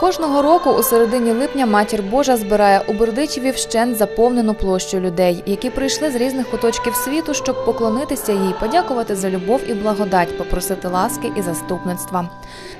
Кожного року у середині липня матір Божа збирає у Бердичеві вщент заповнену площу людей, які прийшли з різних куточків світу, щоб поклонитися їй, подякувати за любов і благодать, попросити ласки і заступництва.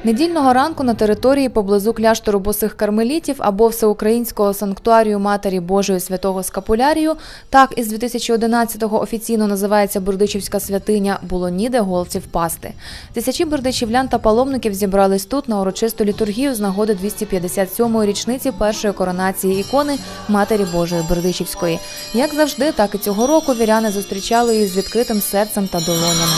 Недільного ранку на території поблизу кляштору босих кармелітів або всеукраїнського санктуарію Матері Божої святого Скапулярію, так із 2011-го офіційно називається Бердичівська святиня, було ніде голці впасти. Тисячі бердичівлян та паломників зібрались тут на урочисту літургію з нагоди 257-ї річниці першої коронації ікони Матері Божої Бердичівської. Як завжди, так і цього року віряни зустрічали її з відкритим серцем та долонями.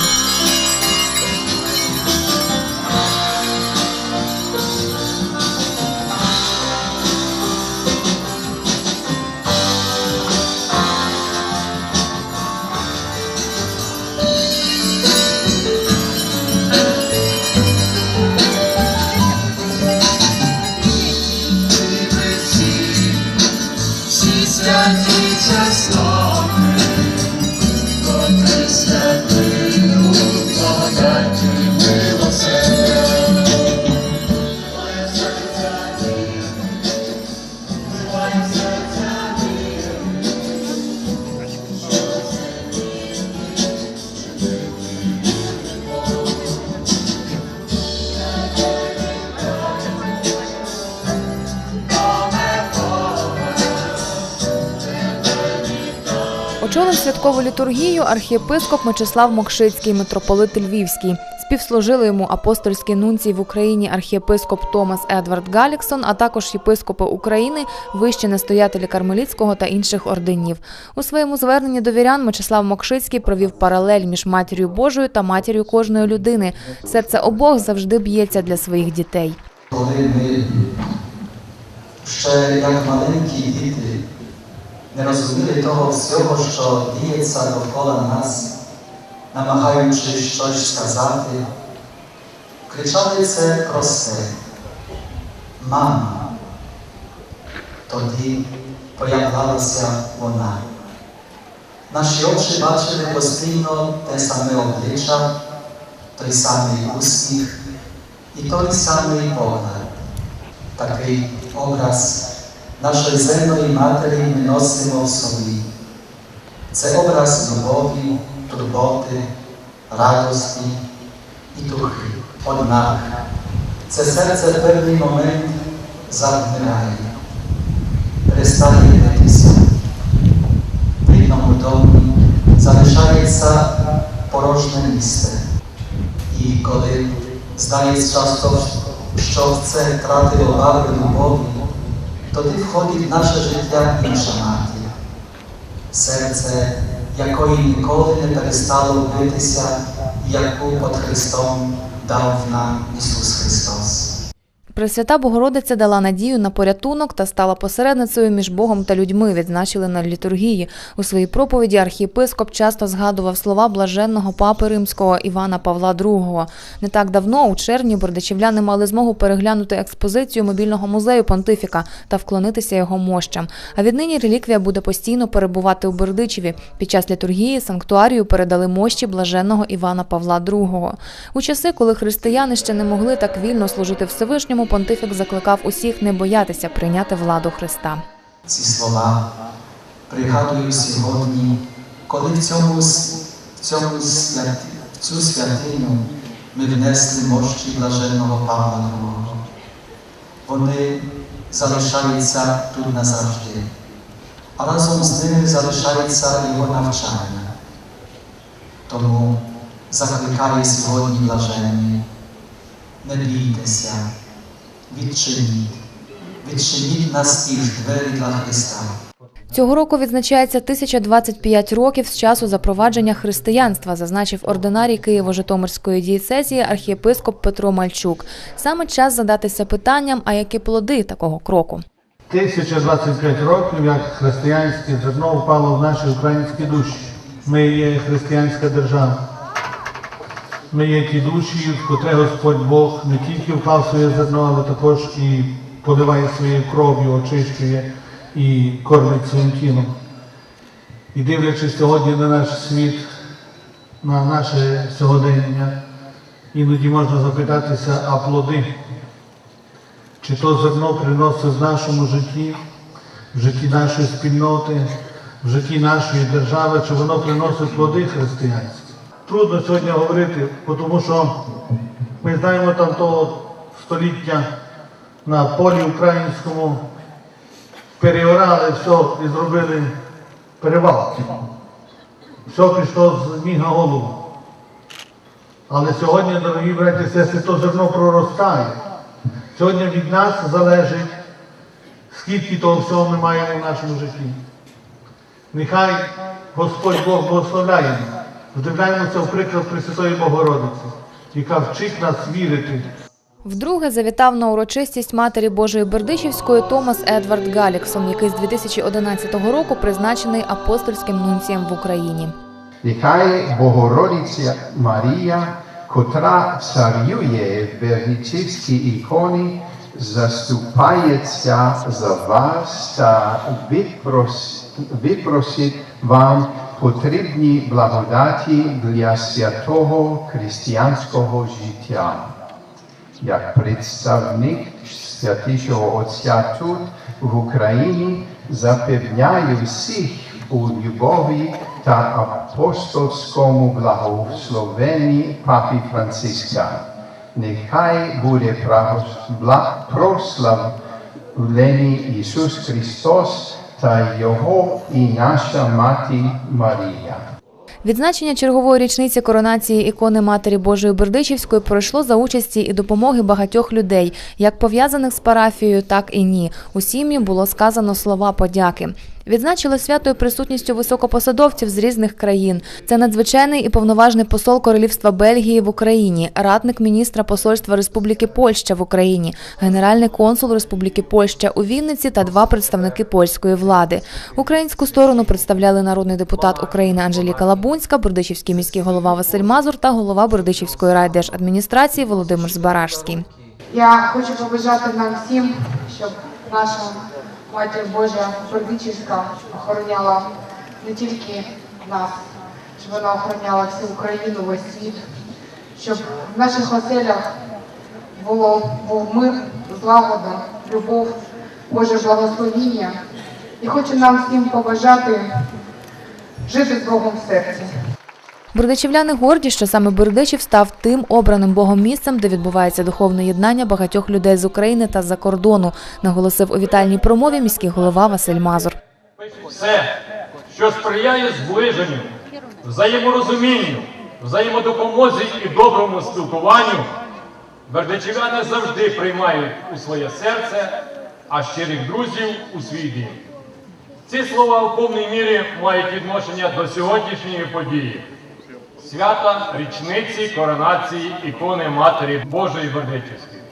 Очолив святкову літургію архієпископ Мечислав Мокшицький, митрополит Львівський. Співслужили йому апостольський нунцій в Україні архієпископ Томас Едвард Галіксон, а також єпископи України, вищі настоятелі Кармелітського та інших орденів. У своєму зверненні до вірян Мечислав Мокшицький провів паралель між матір'ю Божою та матір'ю кожної людини. Серце обох завжди б'ється для своїх дітей. коли ще як маленькі діти не розуміли того всього, що діється довкола нас, намагаючись щось сказати, кричали це просте Мама. Тоді появлялася вона. Наші очі бачили постійно те саме обличчя, той самий усміх і той самий погляд. Такий образ нашої земної матері ми носимо в собі. Це образ любові, турботи, радості і духи. Однак це серце в певний момент завмирає, перестає битися. В рідному домі залишається порожнє місце. І коли здається часто, що це втратило барви любові, тоді входить в наше життя інша матір. Серце, якої ніколи не перестало битися, яку під Христом дав нам Ісус Христос. Пресвята Богородиця дала надію на порятунок та стала посередницею між Богом та людьми, відзначили на літургії. У своїй проповіді архієпископ часто згадував слова блаженного папи римського Івана Павла II. Не так давно, у червні, бердичівляни мали змогу переглянути експозицію мобільного музею понтифіка та вклонитися його мощам. А віднині реліквія буде постійно перебувати у Бердичеві. Під час літургії санктуарію передали мощі блаженного Івана Павла II. У часи, коли християни ще не могли так вільно служити Всевишньому, понтифік закликав усіх не боятися прийняти владу Христа. Ці слова пригадую сьогодні, коли в цьому, в цьому святи, в цю святиню ми внесли мощі блаженного Павла II. Вони залишаються тут назавжди, а разом з ними залишається його навчання. Тому закликає сьогодні блаженні, не бійтеся, відчиніть, відчиніть настіж двері для Христа. Цього року відзначається 1025 років з часу запровадження християнства, зазначив ординарій Києво-Житомирської дієцезії архієпископ Петро Мальчук. Саме час задатися питанням, а які плоди такого кроку. 1025 років, як християнське зерно впало в наші українські душі. Ми є християнська держава. Ми є ті душі, в котре Господь Бог не тільки вклав своє зерно, але також і поливає своєю кров'ю, очищує і кормить своїм тілом. І дивлячись сьогодні на наш світ, на наше сьогодення, іноді можна запитатися, а плоди чи то зерно приносить в нашому житті, в житті нашої спільноти, в житті нашої держави, чи воно приносить плоди християнські. Трудно сьогодні говорити, тому що ми знаємо там того століття на полі українському переорали все і зробили перевал. Все пішло з ніг на голову. Але сьогодні, дорогі браті і сестри, то зерно проростає. Сьогодні від нас залежить, скільки того всього ми маємо в нашому житті. Нехай Господь Бог благословляє нас. Вдивляємося в приклад Пресвятої Богородиці, яка вчить нас вірити. Вдруге завітав на урочистість Матері Божої Бердичівської Томас Едвард Галіксон, який з 2011 року призначений апостольським нунцієм в Україні. Нехай Богородиця Марія, котра царює в Бердичівській іконі, заступається за вас та випрос- випросить вам потрібні благодаті для святого християнського життя. Як представник святішого Отця тут в Україні запевняю всіх у любові та апостольському благословенні Папі Франциска. Нехай буде прославлений Ісус Христос та Його і наша Мати Марія. Відзначення чергової річниці коронації ікони Матері Божої Бердичівської пройшло за участі і допомоги багатьох людей, як пов'язаних з парафією, так і ні. У сім'ї було сказано слова подяки. Відзначили свято і присутністю високопосадовців з різних країн. Це надзвичайний і повноважний посол Королівства Бельгії в Україні, радник міністра посольства Республіки Польща в Україні, генеральний консул Республіки Польща у Вінниці та два представники польської влади. Українську сторону представляли народний депутат України Анжеліка Лабунська, Бердичівський міський голова Василь Мазур та голова Бердичівської райдержадміністрації Володимир Збаражський. Я хочу побажати нам всім, щоб наша Матір Божа Бердичівська охороняла не тільки нас, щоб вона охороняла всю Україну, весь світ, щоб в наших оселях було, був мир, злагода, любов, Боже благословіння. І хочу нам всім побажати жити з Богом в серці. Бердичівляни горді, що саме Бердичів став тим обраним Богом місцем, де відбувається духовне єднання багатьох людей з України та з-за кордону, наголосив у вітальній промові міський голова Василь Мазур. все, що сприяє зближенню, взаєморозумінню, взаємодопомозі і доброму спілкуванню, бердичівляни завжди приймають у своє серце, а щирих друзів у свій дім. Ці слова у повній мірі мають відношення до сьогоднішньої події свята річниці коронації ікони Матері Божої Бердичівської.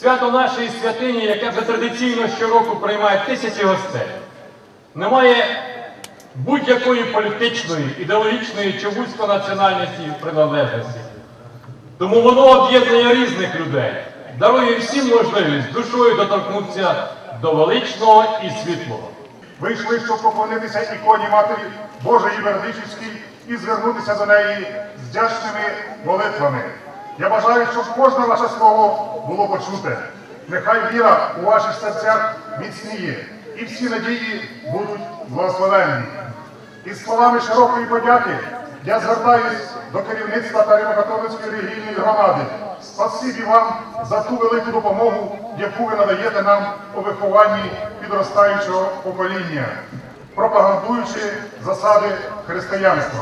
Свято нашої святині, яке вже традиційно щороку приймає тисячі гостей, немає будь-якої політичної, ідеологічної чи вузьконаціональності приналежності. Тому воно об'єднує різних людей, дарує всім можливість душою доторкнутися до величного і світлого. Вийшли, щоб поклонитися іконі Матері Божої Бердичівській і звернутися до неї з вдячними молитвами. Я бажаю, щоб кожне ваше слово було почуте. Нехай віра у ваших серцях міцніє, і всі надії будуть благословенні. Із словами широкої подяки я звертаюсь до керівництва та Римокатолицької релігійної громади. Спасибі вам за ту велику допомогу, яку ви надаєте нам у вихованні підростаючого покоління, пропагандуючи засади християнства.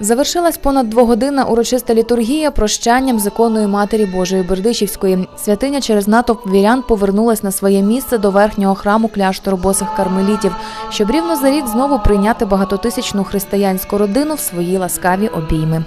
Завершилась понад двогодинна урочиста літургія прощанням з іконою Матері Божої Бердичівської. Святиня через натовп вірян повернулась на своє місце до верхнього храму кляштору босих кармелітів, щоб рівно за рік знову прийняти багатотисячну християнську родину в свої ласкаві обійми.